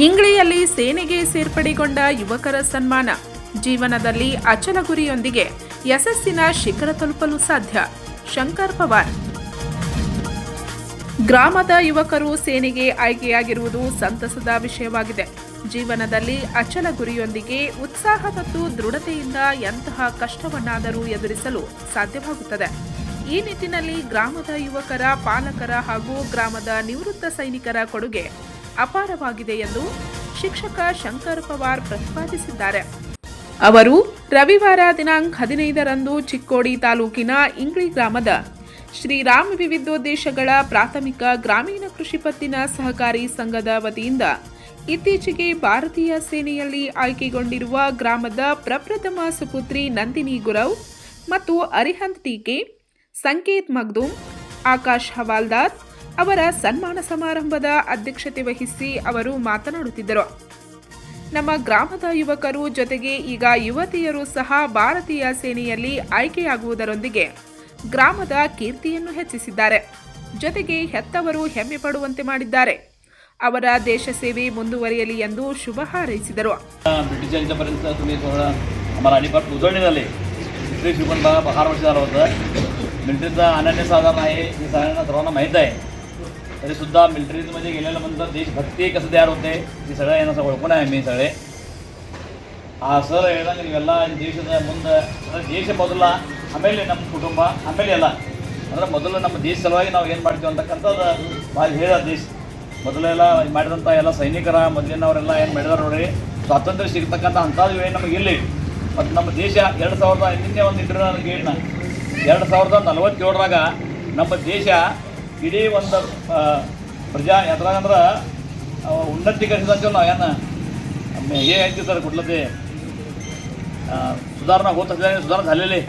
ಇಂಗ್ಳಿಯಲ್ಲಿ ಸೇನೆಗೆ ಸೇರ್ಪಡೆಗೊಂಡ ಯುವಕರ ಸನ್ಮಾನ. ಜೀವನದಲ್ಲಿ ಅಚಲ ಗುರಿಯೊಂದಿಗೆ ಯಶಸ್ಸಿನ ಶಿಖರ ತಲುಪಲು ಸಾಧ್ಯ. ಶಂಕರ್ ಪವಾರ್. ಗ್ರಾಮದ ಯುವಕರು ಸೇನೆಗೆ ಆಯ್ಕೆಯಾಗಿರುವುದು ಸಂತಸದ ವಿಷಯವಾಗಿದೆ. ಜೀವನದಲ್ಲಿ ಅಚಲ ಗುರಿಯೊಂದಿಗೆ ಉತ್ಸಾಹ ಮತ್ತು ದೃಢತೆಯಿಂದ ಎಂತಹ ಕಷ್ಟವನ್ನಾದರೂ ಎದುರಿಸಲು ಸಾಧ್ಯವಾಗುತ್ತದೆ. ಈ ನಿಟ್ಟಿನಲ್ಲಿ ಗ್ರಾಮದ ಯುವಕರ ಪಾಲಕರ ಹಾಗೂ ಗ್ರಾಮದ ನಿವೃತ್ತ ಸೈನಿಕರ ಕೊಡುಗೆ ಅಪಾರವಾಗಿದೆ ಎಂದು ಶಿಕ್ಷಕ ಶಂಕರ್ ಪವಾರ್ ಪ್ರತಿಪಾದಿಸಿದ್ದಾರೆ. ಅವರು ರವಿವಾರ ದಿನಾಂಕ ಹದಿನೈದರಂದು ಚಿಕ್ಕೋಡಿ ತಾಲೂಕಿನ ಇಂಗ್ಳಿ ಗ್ರಾಮದ ಶ್ರೀರಾಮ್ ವಿವಿಧೋದ್ದೇಶಗಳ ಪ್ರಾಥಮಿಕ ಗ್ರಾಮೀಣ ಕೃಷಿ ಪತ್ತಿನ ಸಹಕಾರಿ ಸಂಘದ ವತಿಯಿಂದ ಇತ್ತೀಚೆಗೆ ಭಾರತೀಯ ಸೇನೆಯಲ್ಲಿ ಆಯ್ಕೆಗೊಂಡಿರುವ ಗ್ರಾಮದ ಪ್ರಪ್ರಥಮ ಸುಪುತ್ರಿ ನಂದಿನಿ ಗುರವ್ ಮತ್ತು ಅರಿಹಂತ್ ಟೀಕೆ ಸಂಕೇತ್ ಮಗ್ದೂಮ್, ಆಕಾಶ್ ಹವಾಲ್ದಾರ್ ಅವರ ಸನ್ಮಾನ ಸಮಾರಂಭದ ಅಧ್ಯಕ್ಷತೆ ವಹಿಸಿ ಅವರು ಮಾತನಾಡುತ್ತಿದ್ದರು. ನಮ್ಮ ಗ್ರಾಮದ ಯುವಕರು ಜೊತೆಗೆ ಈಗ ಯುವತಿಯರು ಸಹ ಭಾರತೀಯ ಸೇನೆಯಲ್ಲಿ ಆಯ್ಕೆಯಾಗುವುದರೊಂದಿಗೆ ಗ್ರಾಮದ ಕೀರ್ತಿಯನ್ನು ಹೆಚ್ಚಿಸಿದ್ದಾರೆ. ಜೊತೆಗೆ ಹೆತ್ತವರು ಹೆಮ್ಮೆ ಪಡುವಂತೆ ಮಾಡಿದ್ದಾರೆ. ಅವರ ದೇಶ ಸೇವೆ ಮುಂದುವರಿಯಲಿ ಎಂದು ಶುಭ ಹಾರೈಸಿದರು. ಬ್ರಿಟಿಷ್ यांच्यापर्यंत तुम्ही तरीसुद्धा मिलिटरीमध्ये गेल्यानंतर देशभक्ती कसं तयार होते हे सगळं यांना सगळं ओळखून आहे मी सगळे ಆ ಸರ್ ಹೇಳಿದಂಗೆ ನೀವೆಲ್ಲ ದೇಶದ ಮುಂದೆ ಅಂದರೆ ದೇಶ ಮೊದಲ ಆಮೇಲೆ ನಮ್ಮ ಕುಟುಂಬ ಆಮೇಲೆ ಎಲ್ಲ ಅಂದರೆ ಮೊದಲು ನಮ್ಮ ದೇಶ ಸಲುವಾಗಿ ನಾವು ಏನು ಮಾಡ್ತೀವಿ ಅಂತಕ್ಕಂಥದ್ದು ಭಾಳ ಹೇಳ ದೇಶ ಮೊದಲೆಲ್ಲ ಮಾಡಿದಂಥ ಎಲ್ಲ ಸೈನಿಕರ ಮೊದಲಿನವರೆಲ್ಲ ಏನು ಮಾಡಿದಾರೆ ನೋಡ್ರಿ ಸ್ವಾತಂತ್ರ್ಯ ಸಿಗ್ತಕ್ಕಂಥ ಅಂಥದ್ದು ಏನು ನಮಗೆ ಇಲ್ಲಿ ಮತ್ತು ನಮ್ಮ ದೇಶ ಎರಡು ಸಾವಿರದ ನಿನ್ನೆ ಒಂದು ಇಟ್ಟರೆ ನನಗೆ ಹೇಳಿ ಎರಡು ಸಾವಿರದ ನಲವತ್ತೇಳರಾಗ ನಮ್ಮ ದೇಶ ಇಡೀ ಒಂದು ಆ, ಪ್ರಜಾ ಯಾತ್ರಾಗಂದ್ರೆ ಉನ್ನತೀಕರಿಸಿದಂತೆ ನಾವು ಏನು हे आहेत की सर कुठलं ते अं, सुधारणा होत असल्याने सुधारणा झालेले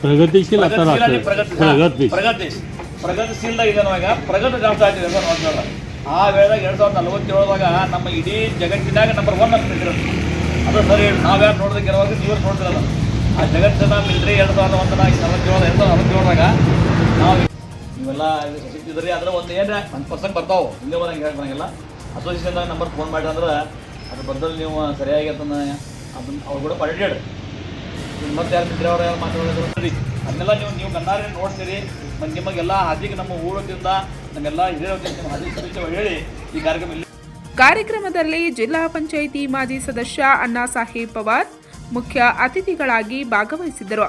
प्रगतीशील आता प्रगतशील आणि राहतं प्रगत हा, प्रगती ಪ್ರಗತಿಶ್ ಪ್ರಗತಿಶೀಲ ಇದೆ ನಮಗೆ ಪ್ರಗತ ರಾಷ್ಟ್ರ ಆಗಿದೆ ಎರಡು ಸಾವಿರದ ಆ ವೇಳೆದಾಗ ಎರಡು ಸಾವಿರದ ನಲವತ್ತೇಳರಾಗ ನಮ್ಮ ಇಡೀ ಜಗತ್ತಿನಾಗ ನಂಬರ್ ಒನ್ ಅಂತ ನಿಂತಿರೋದು ಅದು ಸರಿ ನಾವ್ಯಾರು ನೋಡೋದಕ್ಕೆ ಇರುವಾಗ ನೀವು ನೋಡ್ತಿರಲ್ಲ ಆ ಜಗತ್ತಿನ ಮಿಲ್ಟ್ರಿ ಎರಡು ಸಾವಿರದ ಒಂದರ ನಲವತ್ತೇಳು ಎರಡು ಸಾವಿರದ ನಲವತ್ತೇಳರಾಗ ನಾವು ನೀವೆಲ್ಲ ಸಿಕ್ತಿದ್ರಿ ಆದ್ರೆ ಒಂದು ಏನ್ರ ಒಂದು ಪರ್ಸೆಂಟ್ ಬರ್ತಾವೆ. ಹಿಂದೆ ಬರಂಗೆ ಅಸೋಸಿಯೇಷನ್ ಅಸೋಸಿಯೇಷನ್ದಾಗ ನಂಬರ್ ಫೋನ್ ಮಾಡಿ ಅಂದ್ರೆ ಅದ್ರ ಬದಲು ನೀವು ಸರಿಯಾಗಿ ಅದನ್ನ ಅದನ್ನ ಅವ್ರು ಕೂಡ ಪಡಿಡ್ಯಾಡ ಮತ್ತೆ ಯಾರು ಮಿತ್ರ ಅವ್ರು ಯಾರು ಮಾತಾಡೋದು ಸರಿ. ಅದನ್ನೆಲ್ಲ ನೀವು ನೀವು ಕಣ್ಣಾರೆ ನೋಡ್ತೀರಿ. ಮತ್ತು ನಿಮಗೆಲ್ಲ ಹಾದಿಗೆ ನಮ್ಮ ಊರದಿಂದ ನಮ್ಮೆಲ್ಲ ಹಿರಿಯರ ನಿಮ್ಮ ಹಾದಿ ಹೇಳಿ ಈ ಕಾರ್ಯಕ್ರಮ ಇಲ್ಲಿ ಕಾರ್ಯಕ್ರಮದಲ್ಲಿ ಜಿಲ್ಲಾ ಪಂಚಾಯಿತಿ ಮಾಜಿ ಸದಸ್ಯ ಅಣ್ಣಾ ಸಾಹೇಬ್ ಪವಾರ್ ಮುಖ್ಯ ಅತಿಥಿಗಳಾಗಿ ಭಾಗವಹಿಸಿದ್ದರು.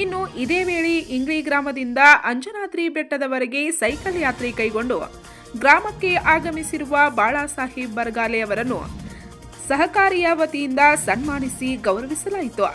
ಇನ್ನು ಇದೇ ವೇಳೆ ಇಂಗ್ಳಿ ಗ್ರಾಮದಿಂದ ಅಂಜನಾದ್ರಿ ಬೆಟ್ಟದವರೆಗೆ ಸೈಕಲ್ ಯಾತ್ರೆ ಕೈಗೊಂಡು ಗ್ರಾಮಕ್ಕೆ ಆಗಮಿಸಿರುವ ಬಾಳಾಸಾಹೇಬ್ ಬರಗಾಲೆ ಅವರನ್ನು ಸಹಕಾರಿಯ ವತಿಯಿಂದ ಸನ್ಮಾನಿಸಿ ಗೌರವಿಸಲಾಯಿತು.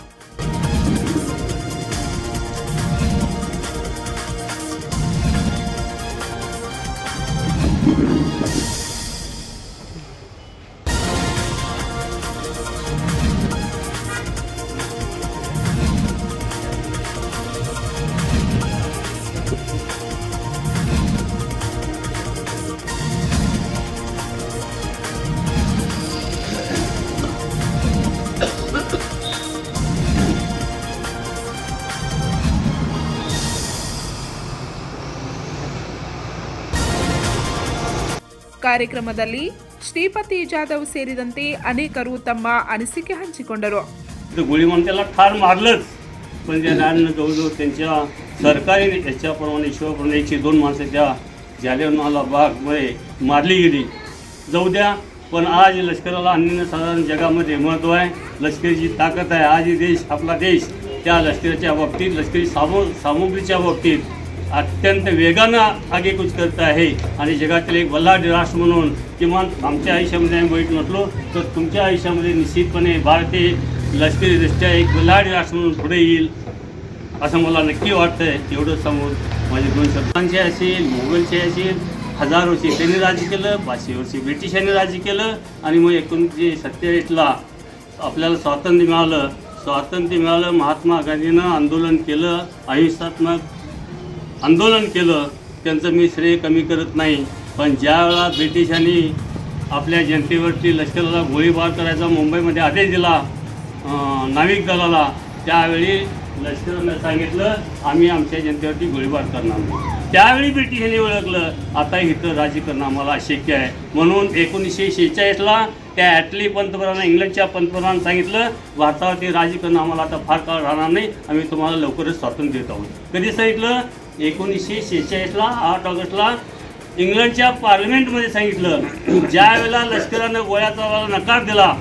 ಕಾರ್ಯಕ್ರಮದಲ್ಲಿ ಶ್ರೀಪತಿ ಜಾಧವ್ ಸೇರಿದಂತೆ ಅನೇಕರು ತಮ್ಮ ಅನಿಸಿಕೆ ಹಂಚಿಕೊಂಡರು तर गोळीबार त्याला ठार मारलंच पण त्या लहान जवळजवळ त्यांच्या सरकारी याच्याप्रमाणे हिशोबाप्रमाणे एकशे दोन माणसं त्या जालियनवाला बागमध्ये मारली गेली जाऊ द्या पण आज लष्कराला अन्य साधारण जगामध्ये महत्त्व आहे लष्करीची ताकद आहे आज हे देश आपला देश त्या लष्कराच्या बाबतीत लष्करी सामो सामुग्रीच्या बाबतीत अत्यंत वेगानं आगेकूच करत आहे. आणि जगातील एक बल्लाढ्य राष्ट्र म्हणून किमान आमच्या आयुष्यामध्ये आम्ही वाईट नसलो तर तुमच्या आयुष्यामध्ये निश्चितपणे भारतीय लष्करीदृष्ट्या एक बल्लाढ्य राष्ट्र म्हणून पुढे येईल असं मला नक्की वाटतं आहे एवढं समोर माझे दोन शब्दांचे असेल मोगलचे असेल हजार वर्षी त्यांनी राज्य केलं पाचशे वर्षी ब्रिटिशांनी राज्य केलं आणि मग एकोणीसशे सत्तेचाळीसला आपल्याला स्वातंत्र्य मिळालं. स्वातंत्र्य मिळालं महात्मा गांधीनं आंदोलन केलं अहिंसात्मक आंदोलन केलं त्यांचं मी श्रेय कमी करत नाही. पण ज्यावेळा ब्रिटिशांनी आपल्या जनतेवरती लष्कराला गोळीबार करायचा मुंबईमध्ये आदेश दिला नाविक दलाला त्यावेळी लष्करानं सांगितलं आम्ही आमच्या जनतेवरती गोळीबार करणार नाही. त्यावेळी ब्रिटिशांनी ओळखलं आता इथं राज्य करणं आम्हाला अशक्य आहे. म्हणून एकोणीसशे शेहेचाळीसला त्या ॲटली पंतप्रधान इंग्लंडच्या पंतप्रधान सांगितलं भारतावरती राज्य करणं आम्हाला आता फार काळ राहणार नाही. आम्ही तुम्हाला लवकरच स्वातंत्र्य देत आहोत. कधी सांगितलं? एकोणीसशे शेहेचाळीसला आठ ऑगस्टला इंग्लंडच्या पार्लमेंटमध्ये सांगितलं ज्या वेळेला लष्करानं गोळ्या चालवायला नकार दिला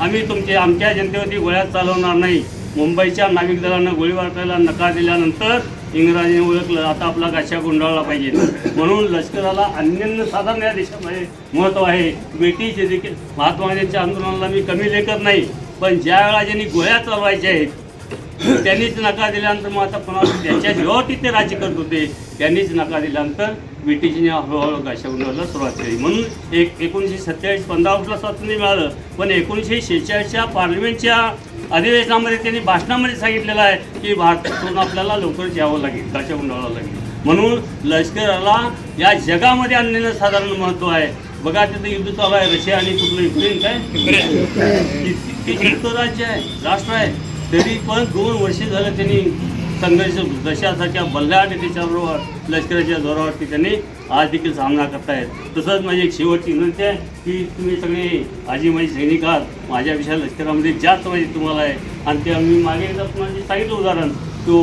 आम्ही तुमचे आमच्या जनतेवरती गोळ्या चालवणार नाही. मुंबईच्या नाविक दलानं गोळीबार करायला नकार दिल्यानंतर इंग्रजांनी ओळखलं आता आपला गाशा गुंडाळला पाहिजे. म्हणून लष्कराला अन्यन्य साधारण या देशामध्ये महत्त्व आहे. ब्रिटिश देखील महात्मा गांधींच्या आंदोलनाला मी कमी लेखत नाही पण ज्या वेळा ज्यांनी गोळ्या चालवायच्या आहेत त्यांनीच नकार दिल्यानंतर मग आता पुन्हा त्यांच्या जीवावरती ते राज्य करत होते. त्यांनीच नकार दिल्यानंतर ब्रिटिशने हळूहळू गाशा गुंडाळायला सुरुवात केली. म्हणून एक एकोणीसशे सत्तेचाळीस पंधरा ऑगस्टला स्वातंत्र्य मिळालं. पण एकोणीसशे शेहेचाळीसच्या पार्लमेंटच्या अधिवेशनामध्ये त्यांनी भाषणामध्ये सांगितलेलं आहे की भारतातून आपल्याला लवकरच यावं लागेल गाशा गुंडाळावं लागेल. म्हणून लष्कराला या जगामध्ये आणलेलं साधारण महत्त्व आहे. बघा तिथं युद्ध चालू आहे. रशिया आणि कुठलं युक्रेन काय? ते राज्य आहे राष्ट्र आहे. तरी पण दोन वर्षे झालं त्यांनी संघर्ष दशासारख्या बल्लाट त्याच्याबरोबर लष्कराच्या जोरावरती त्यांनी आज देखील सामना करतायत तसंच माझी एक शेवटची विनंती आहे की तुम्ही सगळे आजी माझी सैनिक आहात माझ्यापेक्षा लष्करामध्ये जास्त माहिती तुम्हाला आहे आणि ते आम्ही मागे एकदा तुम्हाला जे सांगितलं उदाहरण तो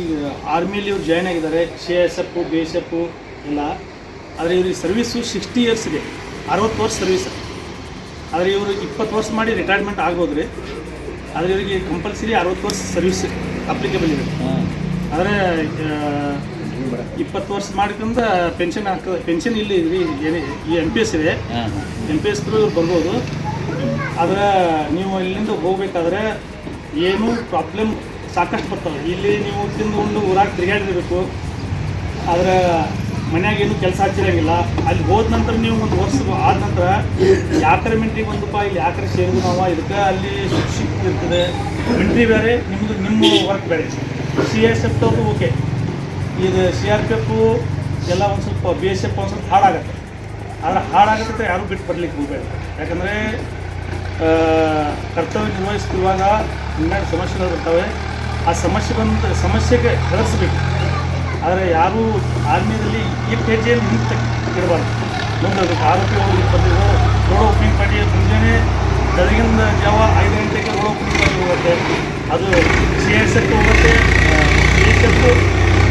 ಈಗ ಆರ್ಮಿಲಿ ಇವ್ರು ಜಾಯ್ನ್ ಆಗಿದ್ದಾರೆ C S F B S F ಎಲ್ಲ ಆದರೆ ಇವ್ರಿಗೆ ಸರ್ವೀಸು ಸಿಕ್ಸ್ಟಿ ಇಯರ್ಸ್ ಇದೆ ಅರವತ್ತು ವರ್ಷ ಸರ್ವೀಸ್ ಆದರೆ ಇವರು ಇಪ್ಪತ್ತು ವರ್ಷ ಮಾಡಿ ರಿಟೈರ್ಮೆಂಟ್ ಆಗ್ಬೋದು ರೀ ಆದರೆ ಇವರಿಗೆ ಕಂಪಲ್ಸರಿ ಅರವತ್ತು ವರ್ಷ ಸರ್ವಿಸ್ ಅಪ್ಲಿಕೇಬಲ್ ಇದೆ. ಆದರೆ ಇಪ್ಪತ್ತು ವರ್ಷ ಮಾಡ್ಕೊಂಡ ಪೆನ್ಷನ್ ಹಾಕ ಪೆನ್ಷನ್ ಇಲ್ಲಿ ಇದ್ರಿ ಏನೇ ಈ ಎಂ ಪಿ ಎಸ್ ಇದೆ. ಎಂ ಪಿ ಎಸ್ ಥ್ರೂ ಇವ್ರು ಬರ್ಬೋದು. ಆದರೆ ನೀವು ಇಲ್ಲಿಂದ ಹೋಗ್ಬೇಕಾದ್ರೆ ಏನು ಪ್ರಾಬ್ಲಮ್ ಸಾಕಷ್ಟು ಬರ್ತವೆ. ಇಲ್ಲಿ ನೀವು ತಿಂದು ಉಂಡು ಊರಾಗ ತಿರುಗಾಡಿರಬೇಕು ಆದ್ರೆ ಮನ್ಯಾಗ ಏನು ಕೆಲಸ ಹಚ್ಚಿರಂಗಿಲ್ಲ. ಅಲ್ಲಿ ಹೋದ ನಂತರ ನೀವು ಒಂದು ವರ್ಷ ಆದ ನಂತರ ಯಾಕರೆ ಮಿಂಟ್ರಿಗೆ ಬಂದಪ್ಪ ಇಲ್ಲಿ ಯಾಕರೆ ಸೇರಿದ್ರು ನಾವು. ಇದಕ್ಕೆ ಅಲ್ಲಿ ಶಿಫ್ಟ್ ಇರ್ತದೆ. ಮಿಂಟ್ರಿ ಬೇರೆ ನಿಮ್ಮದು ನಿಮ್ಮ ವರ್ಕ್ ಬೇರೆ. ಸಿ ಎಸ್ ಎಫ್ ಓಕೆ ಇದು ಸಿ ಆರ್ ಪಿ ಎಫು ಎಲ್ಲ ಒಂದು ಸ್ವಲ್ಪ ಬಿ ಎಸ್ ಎಫ್ ಒಂದು ಸ್ವಲ್ಪ ಹಾಳಾಗತ್ತೆ ಆದರೆ ಹಾಳಾಗತ್ತೆ ಯಾರೂ ಬಿಟ್ಟು ಬರ್ಲಿಕ್ಕೆ ಹೋಗಬೇಡ. ಯಾಕಂದರೆ ಕರ್ತವ್ಯ ನಿರ್ವಹಿಸ್ತಿರುವಾಗ ಇನ್ನೆರಡು ಸಮಸ್ಯೆಗಳು ಬರ್ತವೆ. ಆ ಸಮಸ್ಯೆ ಬಂದ ಸಮಸ್ಯೆಗೆ ಕಳಿಸ್ಬೇಕು ಆದರೆ ಯಾರೂ ಆರ್ಮಿಯಲ್ಲಿ ಇಷ್ಟು ಹೆಜ್ಜೆಯಲ್ಲಿ ಹಿಂದೆ ಇಡಬಾರ್ದು ಮುಂದೆ ಆರೋಪಿ ಹೋಗಿ ಬಂದಿದ್ದು ರೋಡ್ ಓಪನಿಂಗ್ ಪಾರ್ಟಿ ಮುಂಜಾನೆ ಬೆಳಗಿನ ಜಾವ ಐದು ಗಂಟೆಗೆ ರೋಡ್ ಓಪನಿಂಗ್ ಪಾರ್ಟಿ ಹೋಗುತ್ತೆ. ಅದು ಸಿ ಎಸ್ ಎಫ್ ಹೋಗುತ್ತೆ C S F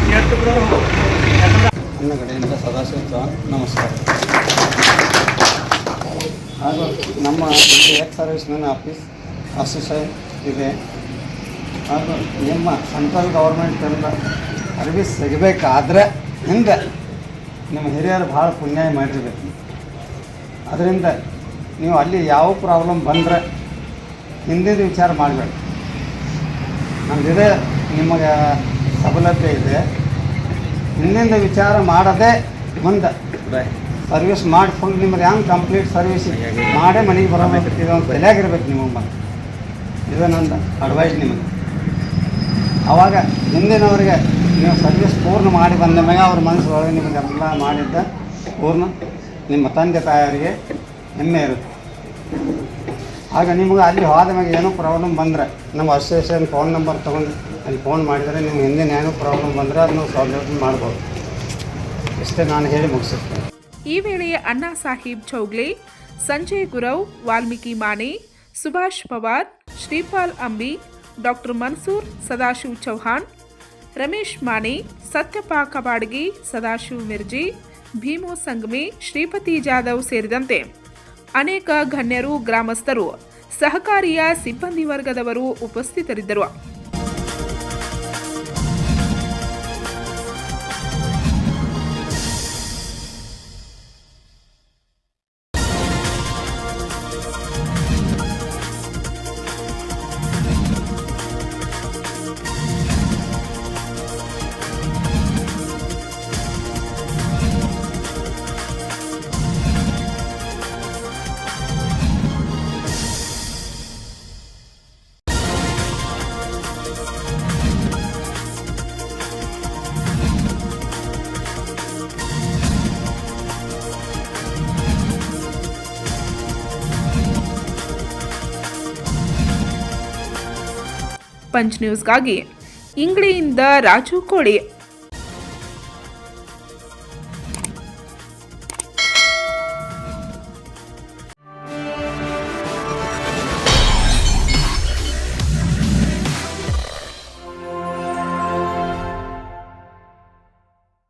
C S F ಹೋಗುತ್ತೆ. ನನ್ನ ಕಡೆಯಿಂದ ಸದಾಶಿವ ಚೌಹಾಣ್ ನಮಸ್ಕಾರ. ಹಾಗೂ ನಮ್ಮ ex serviceman office association ಇದೆ. ಹಾಗೂ ನಿಮ್ಮ ಸೆಂಟ್ರಲ್ ಗೌರ್ಮೆಂಟಿಂದ ಸರ್ವಿಸ್ ಸಿಗಬೇಕಾದ್ರೆ ಹಿಂದೆ ನಿಮ್ಮ ಹಿರಿಯರು ಭಾಳ ಪುಣ್ಯಾಯ ಮಾಡಿರ್ಬೇಕು. ಅದರಿಂದ ನೀವು ಅಲ್ಲಿ ಯಾವ ಪ್ರಾಬ್ಲಮ್ ಬಂದರೆ ಹಿಂದಿನ ವಿಚಾರ ಮಾಡಬೇಡಿ. ನಮ್ಮದಿದೆ ನಿಮಗೆ ಸೌಲಭ್ಯ ಇದೆ. ಹಿಂದಿನ ವಿಚಾರ ಮಾಡದೆ ಮುಂದೆ ಸರ್ವಿಸ್ ಮಾಡಿಕೊಂಡು ಫುಲ್ ಹ್ಯಾಂಗೆ ಹೆಂಗೆ ಕಂಪ್ಲೀಟ್ ಸರ್ವಿಸ್ ಮಾಡೇ ಮನೆಗೆ ಬರಬೇಕು ಇದು ಒಂದು ಬೆಲೆಯಾಗಿರ್ಬೇಕು ನಿಮಗೆ ಬಂದು ಇದು ನಂದು ಅಡ್ವೈಸ್ ನಿಮಗೆ. ಆವಾಗ ಹಿಂದಿನವರಿಗೆ ನೀವು ಸರ್ವಿಸ್ ಪೂರ್ಣ ಮಾಡಿ ಬಂದ ಮೇಲೆ ಅವ್ರ ಮನಸ್ಸೊಳಗೆ ನಿಮಗೆಲ್ಲ ಮಾಡಿದ್ದ ಪೂರ್ಣ ನಿಮ್ಮ ತಂದೆ ತಾಯಿಯವರಿಗೆ ಹೆಮ್ಮೆ ಇರುತ್ತೆ. ಆಗ ನಿಮಗೆ ಅಲ್ಲಿ ಹೋದ ಮ್ಯಾಗ ಏನೋ ಪ್ರಾಬ್ಲಮ್ ಬಂದರೆ, ನಮ್ಮ ಅಸೋಸಿಯೇಷನ್ ಫೋನ್ ನಂಬರ್ ತೊಗೊಂಡು ಅಲ್ಲಿ ಫೋನ್ ಮಾಡಿದರೆ ನಿಮ್ಮ ಹಿಂದಿನ ಏನೋ ಪ್ರಾಬ್ಲಮ್ ಬಂದರೆ ಅದನ್ನು ಸಾಲ್ವ್ ಮಾಡ್ಬೋದು. ಇಷ್ಟೇ ನಾನು ಹೇಳಿ ಮುಗಿಸುತ್ತೇನೆ ಈ ವೇಳೆ ಅಣ್ಣಾ ಸಾಹೀಬ್ ಚೌಗ್ಲೆ ಸಂಜಯ್ ಗುರವ್, ವಾಲ್ಮೀಕಿ ಮಾನೆ ಸುಭಾಷ್ ಪವಾರ್, ಶ್ರೀಪಾಲ್ ಅಂಬಿ, ಡಾಕ್ಟರ್ ಮನ್ಸೂರ್ ಸದಾಶಿವ್ ಚೌಹಾಣ್ ರಮೇಶ್ ಮಾಣಿ ಸತ್ಯಪಾ ಕಬಾಡ್ಗಿ, ಸದಾಶಿವ ಮಿರ್ಜಿ, ಭೀಮು ಸಂಗಮಿ, ಶ್ರೀಪತಿ ಜಾಧವ್ ಸೇರಿದಂತೆ ಅನೇಕ ಗಣ್ಯರು, ಗ್ರಾಮಸ್ಥರು, ಸಹಕಾರಿಯ ಸಿಬ್ಬಂದಿ ವರ್ಗದವರು ಉಪಸ್ಥಿತರಿದ್ದರು. ಪಂಚ್ ನ್ಯೂಸ್ಗಾಗಿ ಇಂಗ್ಳಿಯಿಂದ ರಾಜು ಕೋಳಿ